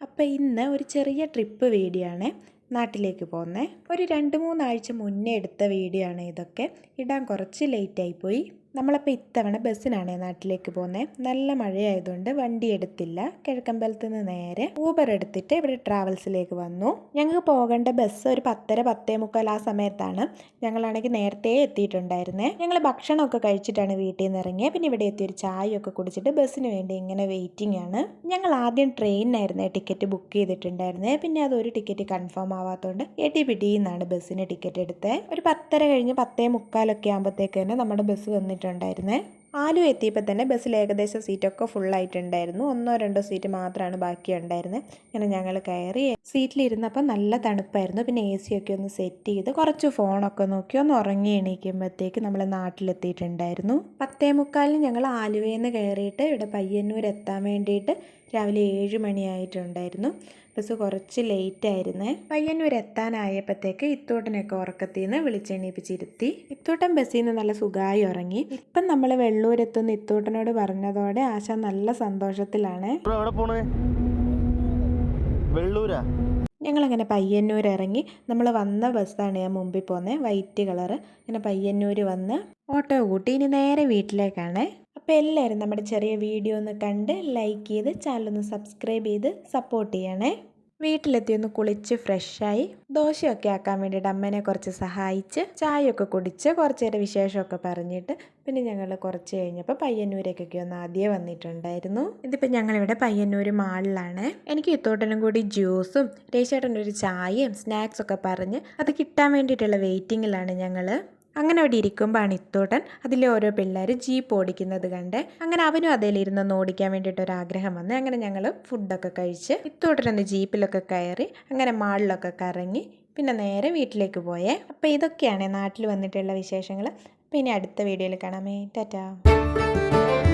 അപ്പോൾ ഇന്ന് ഒരു ചെറിയ ട്രിപ്പ് വീഡിയോ ആണ് നാട്ടിലേക്ക് പോകുന്നത്. ഒരു രണ്ട് മൂന്നാഴ്ച മുന്നേ എടുത്ത വീഡിയോ ആണ് ഇതൊക്കെ. ഇടാൻ കുറച്ച് ലേറ്റ് ആയിപ്പോയി നമ്മളപ്പോൾ ഇത്തവണ ബസ്സിനാണ് നാട്ടിലേക്ക് പോകുന്നത് നല്ല മഴയായതുകൊണ്ട് വണ്ടി എടുത്തില്ല. കിഴക്കമ്പലത്ത് നിന്ന് നേരെ ഊബർ എടുത്തിട്ട് ഇവിടെ ട്രാവൽസിലേക്ക് വന്നു. ഞങ്ങൾക്ക് പോകേണ്ട ബസ് ഒരു പത്തര പത്തേ മുക്കാൽ ആ സമയത്താണ്. ഞങ്ങളാണെങ്കിൽ നേരത്തെ എത്തിയിട്ടുണ്ടായിരുന്നേ. ഞങ്ങൾ ഭക്ഷണമൊക്കെ കഴിച്ചിട്ടാണ് വീട്ടിൽ നിന്ന് ഇറങ്ങിയത് പിന്നെ ഇവിടെ എത്തി ഒരു ചായയൊക്കെ കുടിച്ചിട്ട് ബസ്സിന് വേണ്ടി ഇങ്ങനെ വെയിറ്റിംഗ് ആണ് ഞങ്ങൾ ആദ്യം ട്രെയിനിനായിരുന്നു ടിക്കറ്റ് ബുക്ക് ചെയ്തിട്ടുണ്ടായിരുന്നേ. പിന്നെ അത് ഒരു ടിക്കറ്റ് കൺഫേം ആവാത്തതുകൊണ്ട് എ ടി പി ഡിന്നാണ് ബസ്സിന് ടിക്കറ്റ് എടുത്തത് ഒരു പത്തര കഴിഞ്ഞ് പത്തേ മുക്കാലൊക്കെ ആകുമ്പോഴത്തേക്ക് തന്നെ നമ്മുടെ ബസ് വന്നിട്ടുണ്ടായിരുന്നേ ആലു എത്തിയപ്പോൾ തന്നെ ബസ്സിൽ ഏകദേശം സീറ്റൊക്കെ ഫുള്ളായിട്ടുണ്ടായിരുന്നു. ഒന്നോ രണ്ടോ സീറ്റ് മാത്രമാണ് ബാക്കി ഉണ്ടായിരുന്നത് അങ്ങനെ ഞങ്ങൾ കയറി സീറ്റിലിരുന്നപ്പോൾ നല്ല തണുപ്പായിരുന്നു. പിന്നെ എ സി ഒക്കെ ഒന്ന് സെറ്റ് ചെയ്ത് കുറച്ച് ഫോണൊക്കെ നോക്കി ഒന്ന് ഉറങ്ങി എണീക്കുമ്പോഴത്തേക്ക് നമ്മൾ നാട്ടിലെത്തിയിട്ടുണ്ടായിരുന്നു. പത്തേ മുക്കാലിന് ഞങ്ങൾ ആലുവയിൽ നിന്ന് കയറിയിട്ട് ഇവിടെ പയ്യന്നൂർ എത്താൻ വേണ്ടിയിട്ട് രാവിലെ ഏഴ് മണിയായിട്ടുണ്ടായിരുന്നു. ബസ് കുറച്ച് ലേറ്റ് ആയിരുന്നേ പയ്യന്നൂർ എത്താനായപ്പോഴത്തേക്ക് ഇത്തൂട്ടനൊക്കെ ഉറക്കത്തിൽ നിന്ന് വിളിച്ചെണീപ്പിച്ചിരുത്തി. ഇത്തൂട്ടൻ ബസ്സിൽ നിന്ന് നല്ല സുഖമായി ഉറങ്ങി. ഇപ്പം നമ്മൾ വെള്ളൂരെത്തുന്ന ഇത്തൂട്ടനോട് പറഞ്ഞതോടെ ആശ നല്ല സന്തോഷത്തിലാണ്. വെള്ളൂരാ? ഞങ്ങളങ്ങനെ പയ്യന്നൂർ ഇറങ്ങി നമ്മൾ വന്ന ബസ്സാണ് ഞാൻ മുമ്പിൽ പോകുന്നത് വൈറ്റ് കളറ്. അങ്ങനെ പയ്യന്നൂർ വന്ന് ഓട്ടോ കൂട്ടി ഇനി നേരെ വീട്ടിലേക്കാണ്. അപ്പോൾ എല്ലാവരും നമ്മുടെ ചെറിയ വീഡിയോ ഒന്ന് കണ്ട് ലൈക്ക് ചെയ്ത് ചാനലൊന്ന് സബ്സ്ക്രൈബ് ചെയ്ത് സപ്പോർട്ട് ചെയ്യണേ. വീട്ടിലെത്തി ഒന്ന് കുളിച്ച് ഫ്രഷായി ദോശയൊക്കെ ആക്കാൻ വേണ്ടിയിട്ട് അമ്മേനെ കുറച്ച് സഹായിച്ച് ചായയൊക്കെ കുടിച്ച് കുറച്ച് നേരം വിശേഷമൊക്കെ പറഞ്ഞിട്ട് പിന്നെ ഞങ്ങൾ കുറച്ച് കഴിഞ്ഞപ്പോൾ പയ്യന്നൂരേക്കൊക്കെ ഒന്ന് ആദ്യം വന്നിട്ടുണ്ടായിരുന്നു. ഇതിപ്പോൾ ഞങ്ങളിവിടെ പയ്യന്നൂർ മാളിലാണ്. എനിക്ക് ഇത്തോട്ടനും കൂടി ജ്യൂസും രേശേട്ടന്റെ ഒരു ചായയും സ്നാക്സൊക്കെ പറഞ്ഞ് അത് കിട്ടാൻ വേണ്ടിയിട്ടുള്ള വെയിറ്റിങ്ങിലാണ് ഞങ്ങൾ അങ്ങനെ അവിടെ ഇരിക്കുമ്പോഴാണ് ഇത്തോട്ടൻ അതിലെ ഓരോ പിള്ളേർ ജീപ്പ് ഓടിക്കുന്നത് കണ്ട് അങ്ങനെ അവനും അതിലിരുന്ന് ഓടിക്കാൻ വേണ്ടിയിട്ട് ഒരു ആഗ്രഹം വന്ന് അങ്ങനെ ഞങ്ങൾ ഫുഡൊക്കെ കഴിച്ച് ഇത്തോട്ടനൊന്ന് ജീപ്പിലൊക്കെ കയറി അങ്ങനെ മാളിലൊക്കെ കറങ്ങി പിന്നെ നേരെ വീട്ടിലേക്ക് പോയേ. അപ്പോൾ ഇതൊക്കെയാണ് നാട്ടിൽ വന്നിട്ടുള്ള വിശേഷങ്ങൾ പിന്നെ അടുത്ത വീഡിയോയിൽ കാണാമേ. ടാറ്റാ.